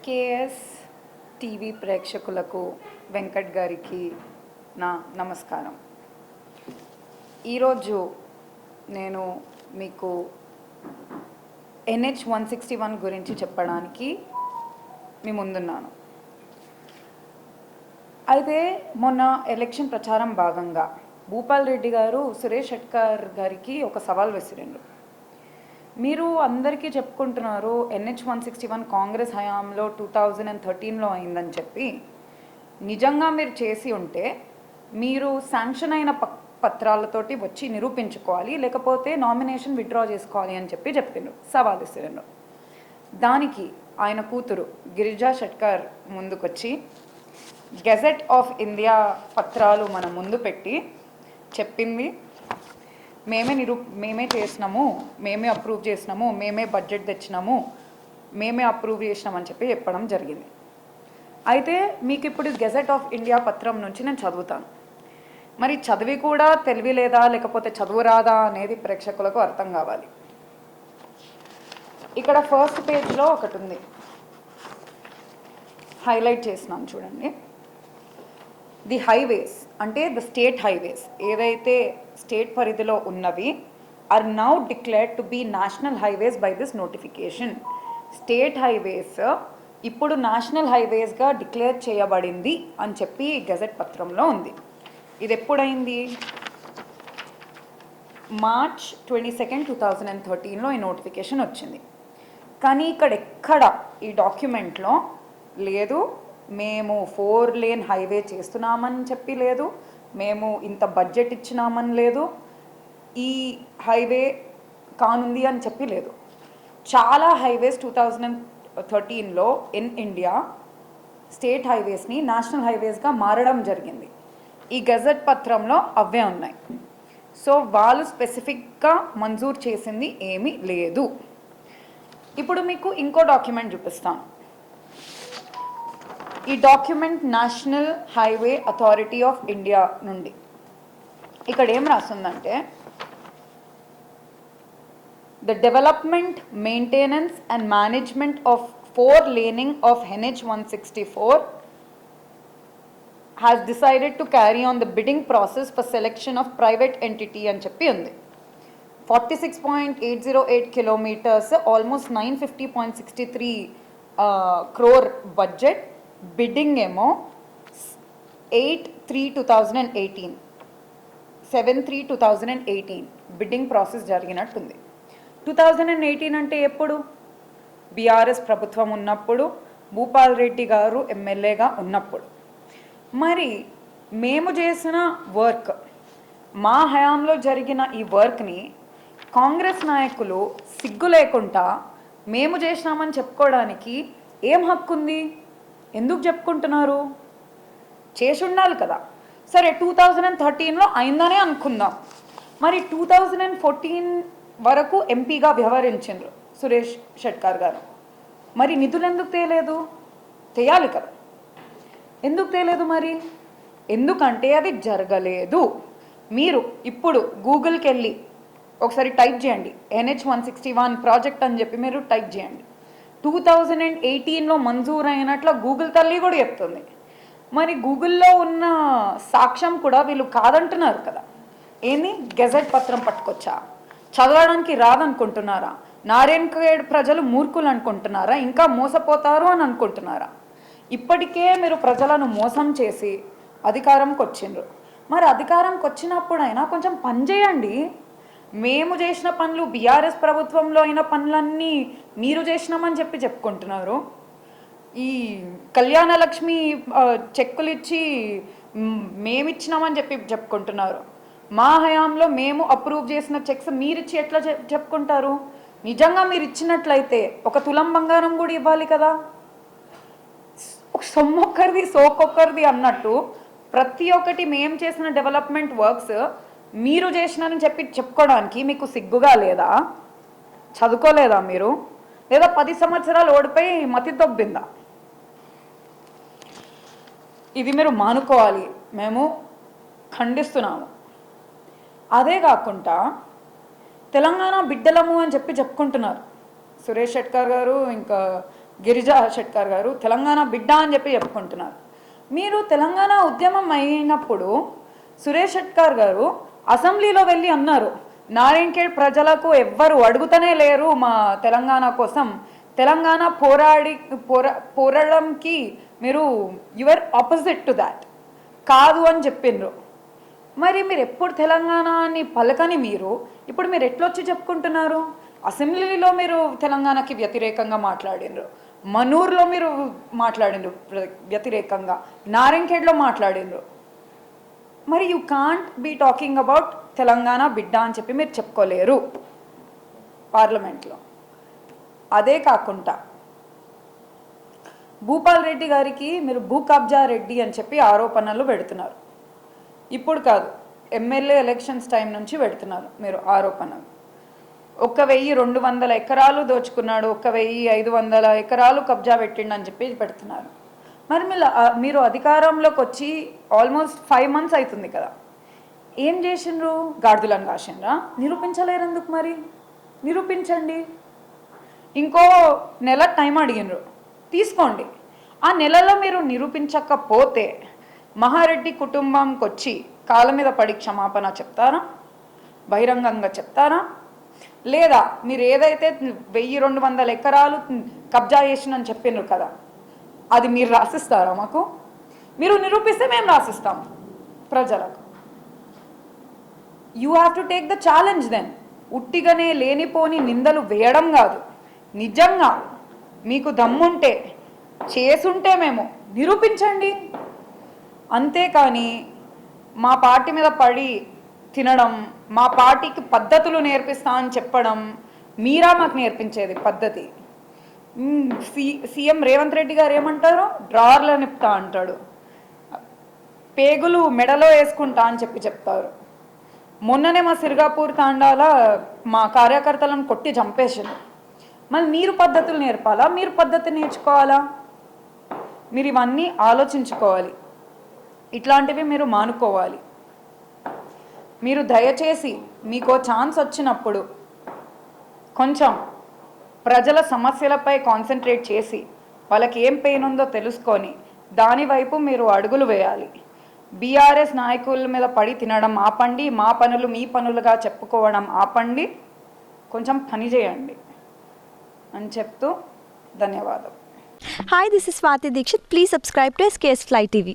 SKS TV ప్రేక్షకులకు వెంకట్ గారికి నా నమస్కారం. ఈరోజు నేను మీకు ఎన్హెచ్ వన్ సిక్స్టీ వన్ గురించి చెప్పడానికి మీ ముందున్నాను. అయితే మొన్న ఎలక్షన్ ప్రచారం భాగంగా భూపాల్ రెడ్డి గారు సురేష్ షెట్కర్ గారికి ఒక సవాల్ విసిరిండ్రు. మీరు అందరికీ చెప్పుకుంటున్నారు NH one sixty one Congress హయాంలో టూ థౌజండ్ అండ్ థర్టీన్లో అయిందని చెప్పి. నిజంగా మీరు చేసి ఉంటే మీరు శాంక్షన్ అయిన ప పత్రాలతోటి వచ్చి నిరూపించుకోవాలి లేకపోతే నామినేషన్ విత్డ్రా చేసుకోవాలి అని చెప్పి చెప్పిండు సవాల్ ఇస్తుండ్రు దానికి ఆయన కూతురు గిరిజా షట్కర్ ముందుకొచ్చి గెజెట్ ఆఫ్ ఇండియా పత్రాలు మన ముందు పెట్టి చెప్పింది. మేమే నిరూ మేమే చేసినాము మేమే అప్రూవ్ చేసినాము మేమే బడ్జెట్ తెచ్చినాము మేమే అప్రూవ్ చేసినామని చెప్పి చెప్పడం జరిగింది. అయితే మీకు ఇప్పుడు గెజెట్ ఆఫ్ ఇండియా పత్రం నుంచి నేను చదువుతాను. మరి చదివి కూడా తెలివి లేదా లేకపోతే చదువు రాదా అనేది ప్రేక్షకులకు అర్థం కావాలి. ఇక్కడ ఫస్ట్ పేజ్లో ఒకటి ఉంది హైలైట్ చేసినాను చూడండి. ది హైవేస్ అంటే ద స్టేట్ హైవేస్ ఏదైతే స్టేట్ పరిధిలో ఉన్నవి are now declared to be national highways by this notification state highways ఇప్పుడు నేషనల్ హైవేస్గా డిక్లేర్ చేయబడింది అని చెప్పి గెజెట్ పత్రంలో ఉంది. ఇది ఎప్పుడైంది? March twenty second two thousand and థర్టీన్లో ఈ నోటిఫికేషన్ వచ్చింది. కానీ ఇక్కడ ఎక్కడ ఈ డాక్యుమెంట్లో లేదు మేము ఫోర్ లేన్ హైవే చేస్తున్నామని చెప్పి లేదు మేము ఇంత బడ్జెట్ ఇచ్చినామని లేదు. ఈ హైవే కానుంది అని చెప్పి లేదు. చాలా హైవేస్ టూ థౌజండ్ అండ్ థర్టీన్లో ఇన్ ఇండియా స్టేట్ హైవేస్ని నేషనల్ హైవేస్గా మారడం జరిగింది. ఈ గజెట్ పత్రంలో అవే ఉన్నాయి. సో వాళ్ళు స్పెసిఫిక్గా మంజూరు చేసింది ఏమీ లేదు. ఇప్పుడు మీకు ఇంకో డాక్యుమెంట్ చూపిస్తాను. ఈ document national highway authority of India నుండి. ఇక్కడ ఏం రాస్తుందంటే the development maintenance and management of four laning of NH one sixty four has decided to carry on the bidding process for selection of private entity అని చెప్పి ఉంది. Forty six point eight zero eight kilometers almost nine fifty point sixty three crore budget bidding ఏమో eight three two thousand and eighteen. Seven three two thousand and eighteen. Bidding process జరిగినట్టుంది. Two thousand and eighteen అంటే ఎప్పుడు? BRS ప్రభుత్వం ఉన్నప్పుడు భూపాల్ రెడ్డి గారు ఎమ్మెల్యేగా ఉన్నప్పుడు. మరి మేము చేసిన వర్క్ మా హయాంలో జరిగిన ఈ వర్క్ని కాంగ్రెస్ నాయకులు సిగ్గు లేకుండా మేము చేసినామని చెప్పుకోవడానికి ఏం హక్కు ఉంది ఎందుకు చెప్పుకుంటున్నారు? చేసి ఉండాలి కదా. సరే టూ థౌజండ్ అండ్ థర్టీన్లో అయిందనే అనుకుందాం. మరి టూ థౌజండ్ అండ్ ఫోర్టీన్ వరకు ఎంపీగా వ్యవహరించిండ్రు సురేష్ షెట్కార్ గారు. మరి నిధులు ఎందుకు తేలేదు? తేయాలి కదా. ఎందుకు తేలేదు మరి? ఎందుకంటే అది జరగలేదు. మీరు ఇప్పుడు గూగుల్కి వెళ్ళి ఒకసారి టైప్ చేయండి. NH one sixty one project అని చెప్పి మీరు టైప్ చేయండి. టూ థౌజండ్ అండ్ ఎయిటీన్లో మంజూరు అయినట్లు గూగుల్ తల్లి కూడా చెప్తుంది. మరి గూగుల్లో ఉన్న సాక్ష్యం కూడా వీళ్ళు కాదంటున్నారు కదా. ఏంది గెజెట్ పత్రం పట్టుకొచ్చా? చదవడానికి రాదనుకుంటున్నారా? నారాయణఖేడ్ ప్రజలు మూర్ఖులు అనుకుంటున్నారా ఇంకా మోసపోతారు అని అనుకుంటున్నారా? ఇప్పటికే మీరు ప్రజలను మోసం చేసి అధికారంకి వచ్చిండ్రు మరి అధికారంకి వచ్చినప్పుడైనా కొంచెం పని చేయండి. మేము చేసిన పనులు బీఆర్ఎస్ ప్రభుత్వంలో అయిన పనులన్నీ మీరు చేసినామని చెప్పి చెప్పుకుంటున్నారు. ఈ కళ్యాణ లక్ష్మి చెక్కులు ఇచ్చి మేమిచ్చినామని చెప్పి చెప్పుకుంటున్నారు. మా హయాంలో మేము అప్రూవ్ చేసిన చెక్స్ మీరిచ్చి ఎట్లా చెప్- చెప్పుకుంటారు? నిజంగా మీరు ఇచ్చినట్లయితే ఒక తులం బంగారం కూడా ఇవ్వాలి కదా? సొమ్మొక్కరిది సోకొక్కరిది అన్నట్టు ప్రతి ఒక్కటి మేము చేసిన డెవలప్మెంట్ వర్క్స్ మీరు చేసినారని చెప్పి చెప్పుకోవడానికి మీకు సిగ్గుగా లేదా? చదువుకోలేదా మీరు? లేదా పది సంవత్సరాలు ఓడిపోయి మతి తొబ్బిందా ఇది మీరు మానుకోవాలి. మేము ఖండిస్తున్నాము. అదే కాకుండా తెలంగాణ బిడ్డలము అని చెప్పి చెప్పుకుంటున్నారు. సురేష్ షెట్కర్ గారు ఇంకా గిరిజా షెట్కర్ గారు తెలంగాణ బిడ్డ అని చెప్పి చెప్పుకుంటున్నారు. మీరు తెలంగాణ ఉద్యమం అయినప్పుడు సురేష్ షెట్కర్ గారు అసెంబ్లీలో వెళ్ళి అన్నారు. నారాయణఖేడ్ ప్రజలకు ఎవ్వరు అడుగుతనే లేరు మా తెలంగాణ కోసం. తెలంగాణ పోరాడి పోరా పోరాడంకి మీరు యువర్ ఆపోజిట్ టు దాట్ కాదు అని చెప్పిండ్రు. మరి మీరు ఎప్పుడు తెలంగాణ అని పలకని మీరు? ఇప్పుడు మీరు ఎట్లొచ్చి చెప్పుకుంటున్నారు? అసెంబ్లీలో మీరు తెలంగాణకి వ్యతిరేకంగా మాట్లాడినరు మనూర్లో మీరు మాట్లాడినరు వ్యతిరేకంగా. నారాయణఖేడ్లో మాట్లాడినరు మరి you can't be talking about Telangana బిడ్డ అని చెప్పి మీరు చెప్పుకోలేరు పార్లమెంట్లో. అదే కాకుండా భూపాల్ రెడ్డి గారికి మీరు భూ కబ్జా రెడ్డి అని చెప్పి ఆరోపణలు పెడుతున్నారు. ఇప్పుడు కాదు ఎమ్మెల్యే ఎలక్షన్స్ టైం నుంచి పెడుతున్నారు మీరు ఆరోపణలు. ఒక వెయ్యి రెండు వందల ఎకరాలు దోచుకున్నాడు ఒక వెయ్యి ఐదు వందల ఎకరాలు కబ్జా పెట్టిండు అని చెప్పి పెడుతున్నారు. మరి మీరు మీరు అధికారంలోకి వచ్చి ఆల్మోస్ట్ ఫైవ్ మంత్స్ అవుతుంది కదా. ఏం చేసిండ్రు? గాడిదలను కాసిండ్రా? నిరూపించలేరు ఎందుకు మరి? నిరూపించండి. ఇంకో నెల టైం అడిగినరు తీసుకోండి. ఆ నెలలో మీరు నిరూపించకపోతే మహారెడ్డి కుటుంబంకి వచ్చి కాళ్ళ మీద పడి క్షమాపణ చెప్తారా? బహిరంగంగా చెప్తారా? లేదా మీరు ఏదైతే వెయ్యి రెండు వందల ఎకరాలు కబ్జా చేసినని చెప్పినారు కదా అది మీరు రాసిస్తారా మాకు? మీరు నిరూపిస్తే మేము రాసిస్తాం ప్రజలకు. You have to take the challenge then ఉట్టిగానే లేనిపోని నిందలు వేయడం కాదు. నిజంగా మీకు దమ్ముంటే చేసుంటే మేము నిరూపించండి. అంతేకాని మా పార్టీ మీద పడి తినడం మా పార్టీకి పద్ధతులు నేర్పిస్తా అని చెప్పడం మీరా మాకు నేర్పించేది పద్ధతి. సీఎం రేవంత్ రెడ్డి గారు ఏమంటారు? డ్రార్లు నిప్తా అంటాడు. పేగులు మెడలో వేసుకుంటా అని చెప్పి చెప్తారు. మొన్ననే మా సిరిగాపూర్ తాండాల మా కార్యకర్తలను కొట్టి చంపేసింది మళ్ళీ మీరు పద్ధతులు నేర్పాలా? మీరు పద్ధతి నేర్చుకోవాలా? మీరు ఇవన్నీ ఆలోచించుకోవాలి. ఇట్లాంటివి మీరు మానుకోవాలి. మీరు దయచేసి మీకో ఛాన్స్ వచ్చినప్పుడు కొంచెం ప్రజల సమస్యలపై కాన్సన్ట్రేట్ చేసి వాళ్ళకి ఏం పెయిన్ ఉందో తెలుసుకొని దాని వైపు మీరు అడుగులు వేయాలి. బీఆర్ఎస్ నాయకుల మీద పడి తినడం ఆపండి మా పనులు మీ పనులుగా చెప్పుకోవడం ఆపండి కొంచెం పని చేయండి అని చెప్తూ ధన్యవాదం. Hi this is Swathi Dikshit please subscribe to SKS fly TV